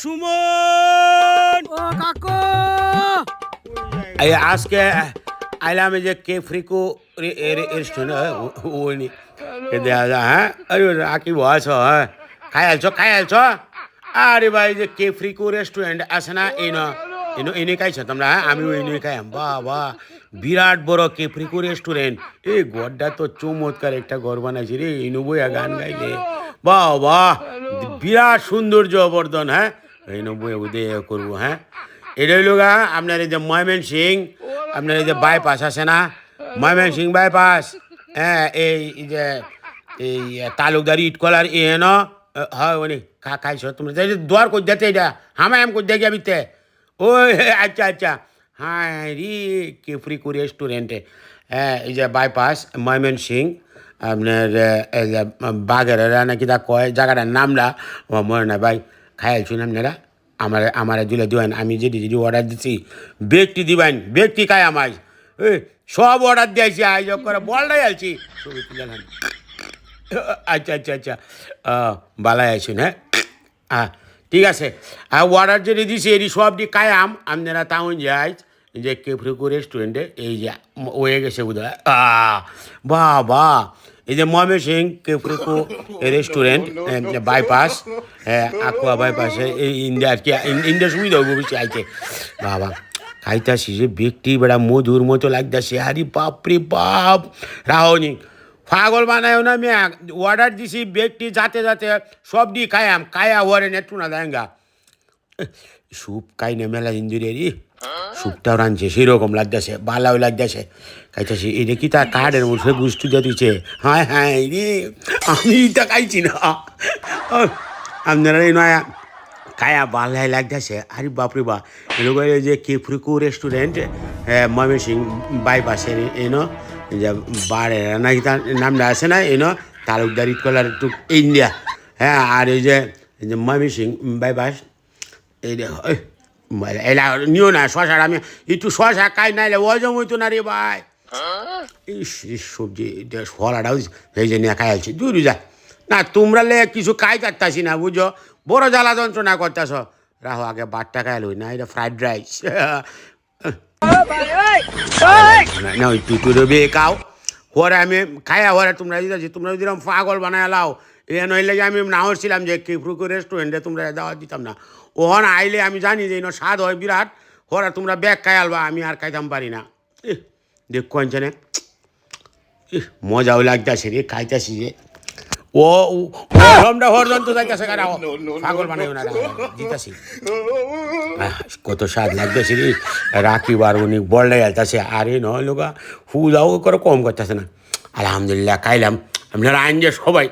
সুমন। ও কাকু। আজকে আইলাম যে কে ফ্রিকো রেস্টুরেন্ট যা হ্যাঁ? আরে রাকি বয়স হ্যাঁ? খাই আলছো খাই আলছো আরে ভাই যে কে ফ্রিকো রেস্টুরেন্ট আছে না এই না এনো এনে খাইছো তোমরা হ্যাঁ? আমি ওই নিয়ে খাইম বাহ বাহ বিরাট বড় কে ফ্রিকো রেস্টুরেন্ট। এই ঘরটা তো চমৎকার একটা ঘর বানাইছি রে ইনু বইয়া গান গাইলে। বাহ বাহ বিরাট সৌন্দর্য বর্ধন হ্যাঁ? এই নব্বই উদয় করব হ্যাঁ? এটা হইল গা আপনার এই যে ময়মেন সিং আপনার এই যে বাইপাস আছে না? ময়মেন সিং বাইপাস হ্যাঁ এই যে এই তালুকদার ইটকলার এ ন? হয় উনি খা খাইছ তুমি? দোয়ার কই দিতে এটা হামা এম কই দেখি আবিতে ওই আচ্ছা আচ্ছা। হ্যাঁ রি কেফরিকু রেস্টুরেন্টে হ্যাঁ এই যে বাইপাস ময়মেন সিং আপনার যে নাকি তা কয় জায়গাটার নামটা আমার মনে না ভাই খাইলছুন আপনারা। আমার আমার দিলে দিবেন আমি যেটি যেটি অর্ডার দিচ্ছি ব্যক্তি দিবেন ব্যক্তি খায় আমায়। সব অর্ডার দিয়েছি আজ করে বলটাই আলছি ছবি তুলে আচ্ছা আচ্ছা আচ্ছা। বালাই আছেন হ্যাঁ? হ্যাঁ ঠিক আছে। আর অর্ডার যেটি দিছি এটি সবটি কায়াম। আপনারা তাউন যাই যে কেফ্রিকো রেস্টুরেন্টে এই যে হয়ে গেছে বোধহয়। আহ, বাহ বাহ এই যে ময়মে সিং কেফ্রিকো রেস্টুরেন্ট বাইপাস আকুয়া বাইপাসে এই ইন্ডিয়া আর কি ইন- ইন্ডিয়া সুবিধা হবে বেশি আইতে। বাবা খাইতাছি যে ব্যক্তি বেড়া মধুর মতো লাগতেছে আরে বাপরে বাপ। রাহনি পাগল বানায় না আমি অর্ডার দিছি ব্যক্তি যাতে যাতে সব দিয়ে খায়াম খায়া ওরে নেটু না দেঙ্গা স্যুপ না মেলা ইন্দুরে রে স্যুপটাও রাঁধছে সেরকম লাগতেছে বালাও লাগতেছে খাইতেছে এটা কি তার কার্ডের মধ্যে গুস্তু দিয়ে দিচ্ছে হ্যাঁ হ্যাঁ রে, আমি এটা খাইছি না। আপনারা এই নয়া কায়া বালাই লাগতেছে আরে বাপরে বা এরকম যে কেফ্রিকো রেস্টুরেন্ট ময়মন সিং বাইপাসের এনো যে বারের নাকি তার নামটা আছে না এনো তালুকদার ইটকলার টু ইন্ডিয়া। হ্যাঁ আর এই যে এই যে ময়মন সিং বাইপাস, এই এলা নিও না শশার আমি একটু শশা খাই নাইলে ওজম হইতো না রে ভাই। ইস ইস সবজি ফলাটাও এই যে নিয়ে খাইছি দূর যা। না তোমরা লে কিছু খাই কাটতাছি না বুঝো? বড় জ্বালা যন্ত্রণা করতেছ। রাহো আগে বাটটা খাইল না এটা ফ্রাইড রাইস না ওই টুটুরে বিয়ে খাও। হরে আমি খাইয়া হরে তোমরা দিতেছি তোমরা যদি পাগল বানায় লাও এ নইলে যে আমি না হচ্ছিলাম যে কিফরুকু রেস্টুরেন্টে তোমরা দাওয়াত দিতাম না। ওখানে আইলে আমি জানি যে স্বাদ হয় বিরাট হরে তোমরা ব্যাগ খাই আলবা আমি আর খাইতাম পারি না। ইহ, দেখ কঞ্চনে ইহ, মজাও লাগতেছে রে খাইতেছি যে। ও আমরা হরদন্ত যাইতেছে কারা? পাগল বানাইও না দিতেছি। আহ, কত স্বাদ লাগতেছে রে রাখি বার উনি বললে যাইতেছে আরে নয় লোকা ফুদাও করে কম করতেছে না। আলহামদুলিল্লাহ খাইলাম। আপনারা আইন যে সবাই।